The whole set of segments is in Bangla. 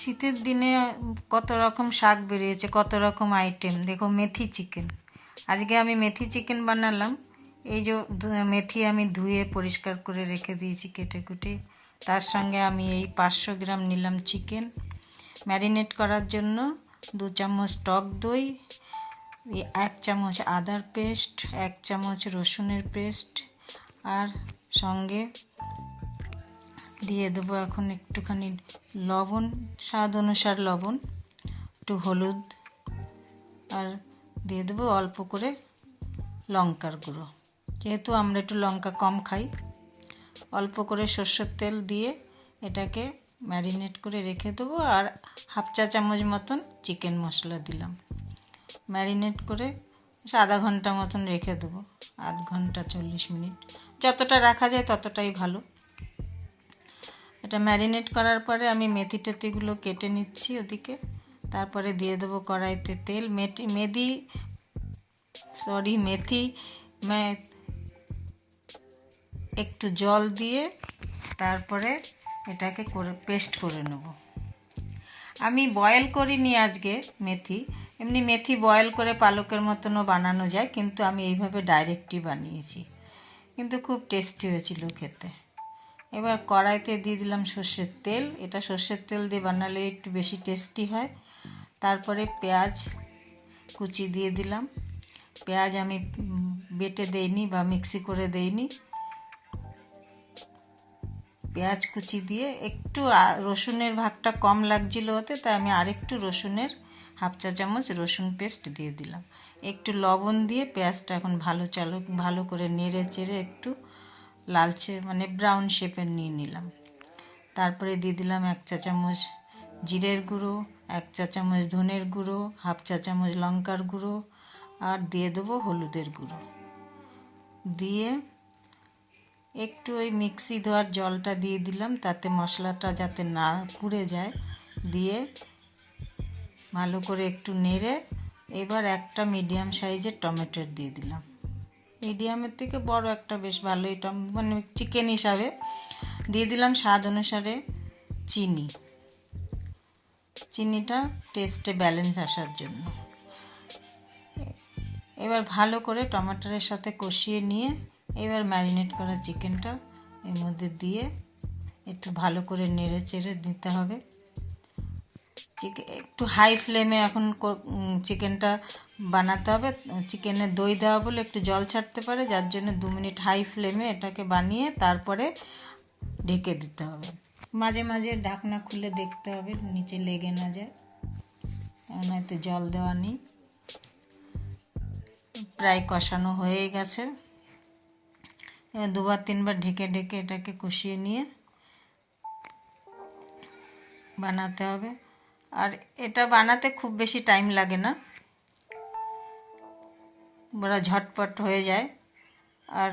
শীতের দিনে কত রকম শাক বেরিয়েছে, কত রকম আইটেম দেখো মেথি চিকেন আজকে আমি মেথি চিকেন বানালাম। এই যে মেথি আমি ধুয়ে পরিষ্কার করে রেখে দিয়েছি কেটে কুটে। তার সঙ্গে আমি এই পাঁচশো গ্রাম নিলাম চিকেন ম্যারিনেট করার জন্য দু চামচ টক দই এক চামচ আদার পেস্ট এক চামচ রসুনের পেস্ট আর সঙ্গে দিয়ে দেবো এখন একটুখানি লবণ, স্বাদ অনুসার লবণ, একটু হলুদ, আর দিয়ে দেবো অল্প করে লঙ্কার গুঁড়ো। যেহেতু আমরা একটু লঙ্কা কম খাই, অল্প করে সর্ষের তেল দিয়ে এটাকে ম্যারিনেট করে রেখে দেবো আর হাফ চা চামচ মতন চিকেন মশলা দিলাম। ম্যারিনেট করে আধা ঘণ্টা মতন রেখে দেবো, আধ ঘণ্টা চল্লিশ মিনিট। যতটা রাখা যায় ততটাই ভালো। এটা ম্যারিনেট করার পরে আমি মেথি টেথিগুলো কেটে নিচ্ছি ওদিকে। তারপরে দিয়ে দেবো কড়াইতে তেল। মেথি, মেদি সরি মেথি একটু জল দিয়ে তারপরে এটাকে করে পেস্ট করে নেব। আমি বয়েল করিনি আজকে মেথি। এমনি মেথি বয়েল করে পালকের মতনও বানানো যায়, কিন্তু আমি এইভাবে ডাইরেক্টই বানিয়েছি। কিন্তু খুব টেস্টি হয়েছিল খেতে। এবার কড়াইতে দিয়ে দিলাম সর্ষের তেল। এটা সর্ষের তেল দিয়ে বানালে একটু বেশি টেস্টি হয়। তারপরে পেঁয়াজ কুচি দিয়ে দিলাম। পেঁয়াজ আমি বেটে দেইনি বা মিক্সি করে দেইনি। পেঁয়াজ কুচি দিয়ে একটু রসুনের ভাগটা কম লাগছিল ওতে, তাই আমি আরেকটু রসুনের হাফ চা চামচ রসুন পেস্ট দিয়ে দিলাম। একটু লবণ দিয়ে পেঁয়াজটা এখন ভালো চালু, ভালো করে নেড়ে চেড়ে একটু লালচে মানে ব্রাউন শেপের নিয়ে নিলাম। তারপরে দিয়ে দিলাম এক চা চামচ জিরের গুঁড়ো, এক চা চামচ ধনের গুঁড়ো, হাফ চা চামচ লঙ্কার গুঁড়ো আর দিয়ে দেবো হলুদের গুঁড়ো। দিয়ে একটু ওই মিক্সি ধোয়ার জলটা দিয়ে দিলাম তাতে মশলাটা যাতে না পুড়ে যায়। দিয়ে ভালো করে একটু নেড়ে এবার একটা মিডিয়াম সাইজের টমেটোর দিয়ে দিলাম। মিডিয়ামের থেকে বড় একটা বেশ ভালোই টম মানে চিকেন হিসাবে। দিয়ে দিলাম স্বাদ অনুসারে চিনি। চিনিটা টেস্টে ব্যালেন্স আসার জন্য। এবার ভালো করে টমাটোরের সাথে কষিয়ে নিয়ে এবার ম্যারিনেট করা চিকেনটা এর মধ্যে দিয়ে একটু ভালো করে নেড়ে চেড়ে দিতে হবে। চিকেন একটু হাই ফ্লেমে এখন চিকেনটা বানাতে হবে। চিকেনে দই দেওয়া বলে একটু জল ছাড়তে পারে, যার জন্য দু মিনিট হাই ফ্লেমে এটাকে বানিয়ে তারপরে ঢেকে দিতে হবে। মাঝে মাঝে ঢাকনা খুলে দেখতে হবে, নিচে লেগে না যায়। কারণ এতে জল দেওয়া নেই। প্রায় কষানো হয়ে গেছে। দুবার তিনবার ঢেকে ঢেকে এটাকে কষিয়ে নিয়ে বানাতে হবে। আর এটা বানাতে খুব বেশি টাইম লাগে না। বড় ঝটপট হয়ে যায়। আর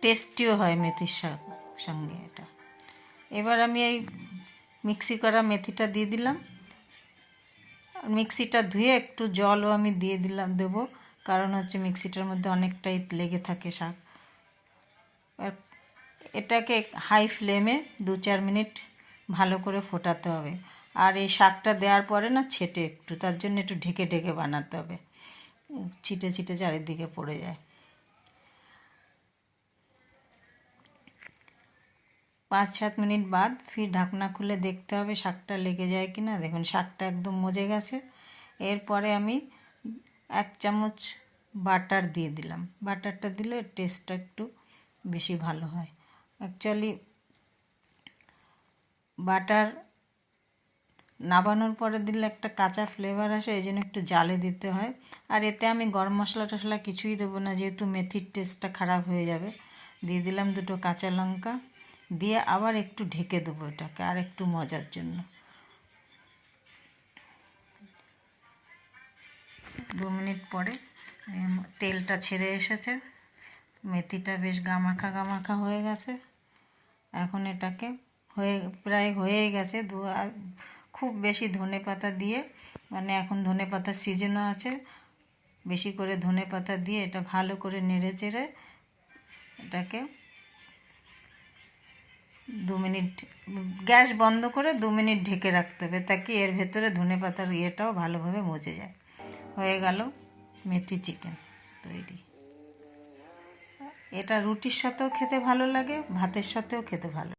টেস্টিও হয় মেথির সঙ্গে এটা। এবার আমি এই মিক্সি করা মেথিটা দিয়ে দিলাম। আর মিক্সিটা ধুয়ে একটু জলও আমি দিয়ে দিলাম, দেবো। কারণ হচ্ছে মিক্সিটার মধ্যে অনেকটাই লেগে থাকে শাক। এটাকে হাই ফ্লেমে দু চার মিনিট ভালো করে ফোটাতে হবে। আর এই শাকটা দেওয়ার পরে না ছেটে একটু, তার জন্য একটু ঢেকে ঢেকে বানাতে হবে। ছিটে ছিটে চারিদিকে পড়ে যায়। পাঁচ সাত মিনিট বাদ ফির ঢাকনা খুলে দেখতে হবে শাকটা লেগে যায় কি না দেখুন, শাকটা একদম মজে গেছে। এরপরে আমি এক চামচ বাটার দিয়ে দিলাম। বাটারটা দিলে টেস্টটা একটু বেশি ভালো হয়। অ্যাকচুয়ালি বাটার নাবানোর পরে দিলে একটা কাঁচা ফ্লেভার আসে, এই জন্য একটু জালে দিতে হয়। আর এতে আমি গরম মশলা টশলা কিছুই দেবো না, যেহেতু মেথির টেস্টটা খারাপ হয়ে যাবে। দিয়ে দিলাম দুটো কাঁচা লঙ্কা। দিয়ে আবার একটু ঢেকে দেবো এটাকে, আর একটু মজার জন্য। দু মিনিট পরে তেলটা ছেড়ে এসেছে। মেথিটা বেশ গামাখা গামাখা হয়ে গেছে। এখন এটাকে হয়ে, প্রায় হয়ে গেছে। দু খুব বেশি ধনে পাতা দিয়ে মানে এখন ধনে পাতার সিজনও আছে। বেশি করে ধনে পাতা দিয়ে এটা ভালো করে নেড়ে চেড়ে এটাকে দু মিনিট, গ্যাস বন্ধ করে দু মিনিট ঢেকে রাখতে হবে তাকে এর ভেতরে ধনে পাতার ইয়েটাও ভালোভাবে মজে যায়। হয়ে গেল মেথি চিকেন তৈরি। এটা রুটির সাথেও খেতে ভালো লাগে, ভাতের সাথেও খেতে ভালো